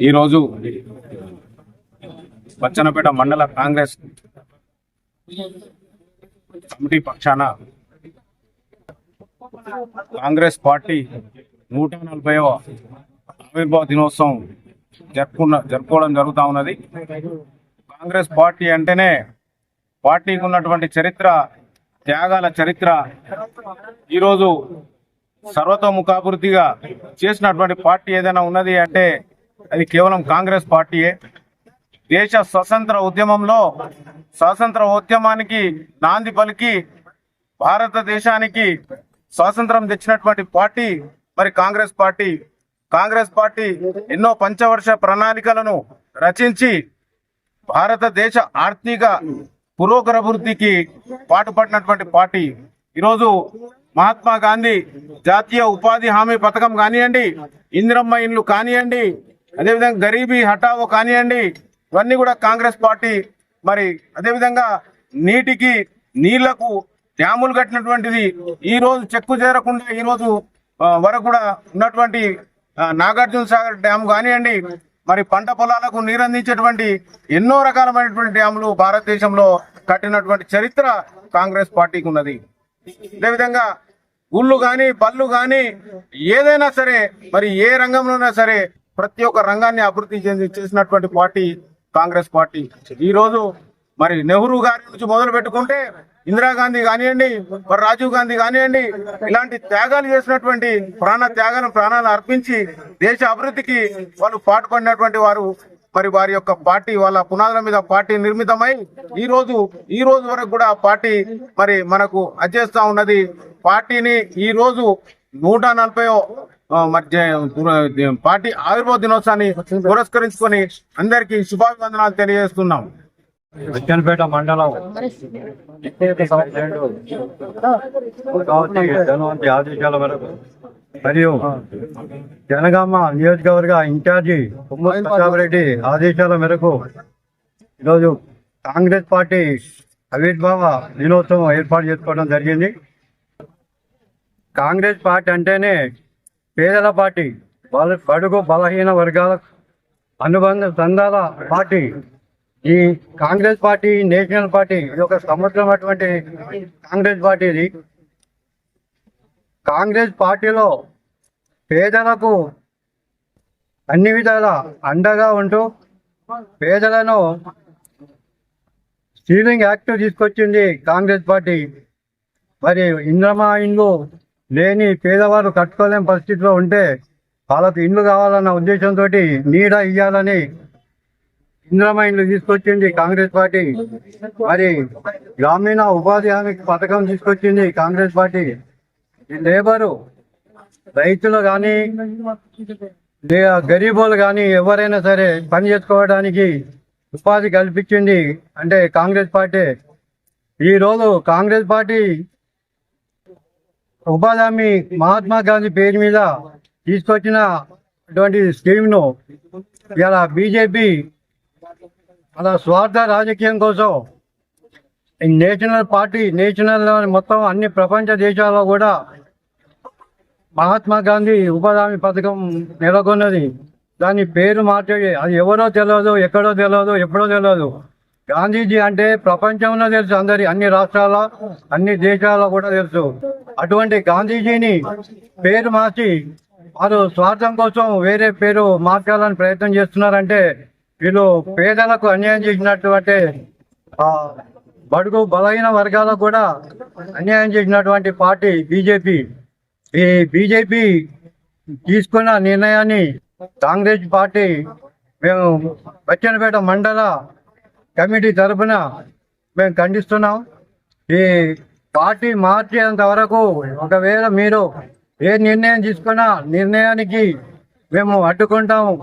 ఈరోజు బచ్చన్నపేట మండల కాంగ్రెస్ కమిటీ పక్షాన కాంగ్రెస్ పార్టీ నూట నలభైవ ఆవిర్భావ దినోత్సవం జరుపుకున్న జరుపుకోవడం జరుగుతూ ఉన్నది. కాంగ్రెస్ పార్టీ అంటేనే పార్టీకి ఉన్నటువంటి చరిత్ర త్యాగాల చరిత్ర ఈరోజు సర్వతోముఖాభివృద్ధిగా చేసినటువంటి పార్టీ ఏదైనా ఉన్నది అంటే అది కేవలం కాంగ్రెస్ పార్టీయే. దేశ స్వతంత్ర ఉద్యమంలో స్వాతంత్ర ఉద్యమానికి నాంది పలికి భారతదేశానికి స్వాతంత్రం తెచ్చినటువంటి పార్టీ మరి కాంగ్రెస్ పార్టీ. కాంగ్రెస్ పార్టీ ఎన్నో పంచవర్ష ప్రణాళికలను రచించి భారతదేశ ఆర్థిక పురోగరభివృద్ధికి పాటుపడినటువంటి పార్టీ. ఈరోజు మహాత్మా గాంధీ జాతీయ ఉపాధి హామీ పథకం కానివ్వండి ఇందిరమ్మ ఇండ్లు కానివ్వండి అదేవిధంగా గరీబీ హఠావో కానివ్వండి ఇవన్నీ కూడా కాంగ్రెస్ పార్టీ మరి అదేవిధంగా నీటికి నీళ్ళకు డ్యాములు కట్టినటువంటిది ఈ రోజు చెక్కు చేరకుండా ఈ రోజు వరకు కూడా ఉన్నటువంటి నాగార్జునసాగర్ నాగార్జున సాగర్ డ్యామ్ కానివ్వండి మరి పంట పొలాలకు నీరు అందించేటువంటి ఎన్నో రకాలమైనటువంటి డ్యాములు భారతదేశంలో కట్టినటువంటి చరిత్ర కాంగ్రెస్ పార్టీకి ఉన్నది. అదేవిధంగా గుళ్ళు కానీ బళ్ళు కానీ ఏదైనా సరే మరి ఏ రంగంలోనైనా సరే ప్రతి ఒక్క రంగాన్ని అభివృద్ధి చెంది చేసినటువంటి పార్టీ కాంగ్రెస్ పార్టీ. ఈరోజు మరి నెహ్రూ గారి నుంచి మొదలు పెట్టుకుంటే ఇందిరాగాంధీ కానివ్వండి మరి రాజీవ్ గాంధీ కానివ్వండి ఇలాంటి త్యాగాలు చేసినటువంటి ప్రాణ త్యాగాలను ప్రాణాలు అర్పించి దేశ అభివృద్ధికి వాళ్ళు పాటుపడినటువంటి వారు మరి వారి యొక్క పార్టీ వాళ్ళ పునాదుల మీద పార్టీ నిర్మితమై ఈ రోజు ఈ రోజు వరకు కూడా పార్టీ మరి మనకు అధ్యస్తా ఉన్నది. పార్టీని ఈ రోజు నూట నలభై జ- పార్టీ ఆవిర్భావ దినోత్సవాన్ని పురస్కరించుకొని అందరికీ శుభాభివందనాలు తెలియజేస్తున్నాం. విజ్ఞానపేట మండలం ధనవంతి ఆదేశాల మేరకు మరియు జనగామ నియోజకవర్గ ఇన్ఛార్జి రెడ్డి ఆదేశాల మేరకు ఈరోజు కాంగ్రెస్ పార్టీ ఆవిర్భావ దినోత్సవం ఏర్పాటు చేసుకోవడం జరిగింది. కాంగ్రెస్ పార్టీ అంటేనే పేదల పార్టీ వాళ్ళ బడుగు బలహీన వర్గాల అనుబంధ సంఘాల పార్టీ ఈ కాంగ్రెస్ పార్టీ నేషనల్ పార్టీ ఇది ఒక సంవత్సరమైనటువంటి కాంగ్రెస్ పార్టీ ఇది. కాంగ్రెస్ పార్టీలో పేదలకు అన్ని విధాల అండగా ఉంటూ పేదలను స్టీలింగ్ యాక్ట్ తీసుకొచ్చింది కాంగ్రెస్ పార్టీ. మరి ఇంద్రమా ఇండ్లు లేని పేదవారు కట్టుకోలేని పరిస్థితిలో ఉంటే వాళ్ళకు ఇండ్లు కావాలన్న ఉద్దేశంతో నీడ ఇవ్వాలని ఇంద్రమైండ్లు తీసుకొచ్చింది కాంగ్రెస్ పార్టీ. మరి గ్రామీణ ఉపాధి హామీ పథకం తీసుకొచ్చింది కాంగ్రెస్ పార్టీ. లేబరు రైతులు కానీ గరీబులు కానీ ఎవరైనా సరే పని చేసుకోవడానికి ఉపాధి కల్పించింది అంటే కాంగ్రెస్ పార్టీ. ఈ రోజు కాంగ్రెస్ పార్టీ ఉపాధి మహాత్మా గాంధీ పేరు మీద తీసుకొచ్చిన అటువంటి స్కీమ్ను ఇలా బీజేపీ అలా స్వార్థ రాజకీయం కోసం ఈ నేషనల్ పార్టీ నేషనల్ మొత్తం అన్ని ప్రపంచ దేశాల్లో కూడా మహాత్మా గాంధీ ఉపాధి పథకం నెలకొన్నది. దాని పేరు మార్చేది అది ఎవరో తెలియదు ఎక్కడో తెలియదు ఎప్పుడో తెలియదు గాంధీజీ అంటే ప్రపంచంలో తెలుసు అందరి అన్ని రాష్ట్రాల అన్ని దేశాల్లో కూడా తెలుసు. అటువంటి గాంధీజీని పేరు మార్చి వారు స్వార్థం కోసం వేరే పేరు మార్చాలని ప్రయత్నం చేస్తున్నారంటే వీళ్ళు పేదలకు అన్యాయం చేసినటువంటి బడుగు బలహీన వర్గాలకు కూడా అన్యాయం చేసినటువంటి పార్టీ బీజేపీ. ఈ బీజేపీ తీసుకున్న నిర్ణయాన్ని కాంగ్రెస్ పార్టీ మేము బచ్చనపేట మండల కమిటీ తరఫున మేము ఖండిస్తున్నాం. ఈ పార్టీ మార్చేంత వరకు ఒకవేళ మీరు ఏ నిర్ణయం తీసుకున్నా నిర్ణయానికి మేము అడ్డుకుంటాము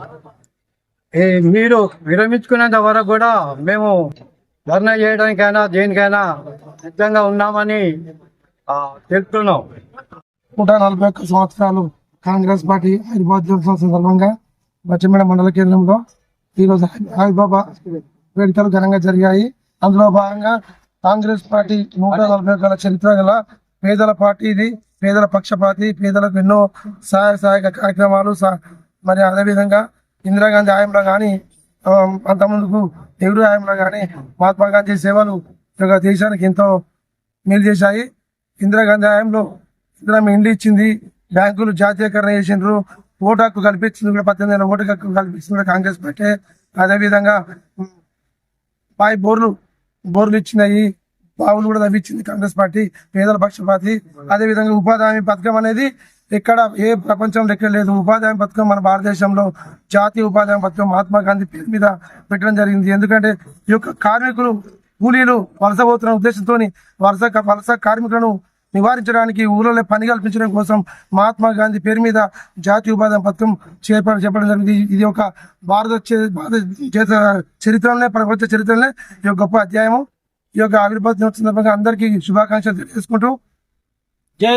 మీరు విరమించుకునేంత వరకు కూడా మేము ధర్నా చేయడానికైనా దేనికైనా సిద్ధంగా ఉన్నామని తెలుపుతున్నాం. నూట నలభై ఒక్క సంవత్సరాలు కాంగ్రెస్ పార్టీ హైదరాబాద్ దినోత్సవం సందర్భంగా బచ్చమేడ మండల కేంద్రంలో ఈరోజు ఆవిర్భావ వేడుకలు ఘనంగా జరిగాయి. అందులో భాగంగా కాంగ్రెస్ పార్టీ నూట నలభై గల చరిత్ర గల పేదల పార్టీ ఇది పేదల పక్షపాతి పేదలకు ఎన్నో సహాయ సహాయక కార్యక్రమాలు మరి అదేవిధంగా ఇందిరాగాంధీ హయాంలో కానీ అంతకుముందుకు నెహ్రూ హయాంలో కానీ మహాత్మా గాంధీ సేవలు దేశానికి ఎంతో మేలు చేశాయి. ఇందిరాగాంధీ హయాంలో ఇందిరా ఇండి ఇచ్చింది బ్యాంకులు జాతీయకరణ చేసిండ్రు ఓటు హక్కు కల్పించింది కూడా పద్దెనిమిది ఏళ్ళ ఓటు హక్కు కల్పించింది కూడా కాంగ్రెస్ పార్టీ. అదేవిధంగా ఉమ్, బోర్లు బోర్లు ఇచ్చినాయి బావులు కూడా తవ్వించింది కాంగ్రెస్ పార్టీ పేదల పక్షపాతి అదేవిధంగా ఉపాధి హామీ పథకం అనేది ఎక్కడ ఏ ప్రపంచంలో ఎక్కడ లేదు. ఉపాధి హామీ పథకం మన భారతదేశంలో జాతీయ ఉపాధి హామీ పథకం మహాత్మా గాంధీ పేరు మీద పెట్టడం జరిగింది. ఎందుకంటే ఈ యొక్క కార్మికులు కూలీలు వలస పోతున్న ఉద్దేశంతో వలస వలస కార్మికులను నివారించడానికి ఊళ్ళో పని కల్పించడం కోసం మహాత్మా గాంధీ పేరు మీద జాతీయ ఉపాధి పథకం చేప చెప్పడం జరిగింది. ఇది ఒక భారత చే- భారత చరిత్రలోనే ప్రపంచ చరిత్రలోనే ఈ యొక్క గొప్ప అధ్యాయము. ఈ యొక్క ఆవిర్భావ దినోత్సవం సందర్భంగా అందరికీ శుభాకాంక్షలు తెలియజేసుకుంటూ జై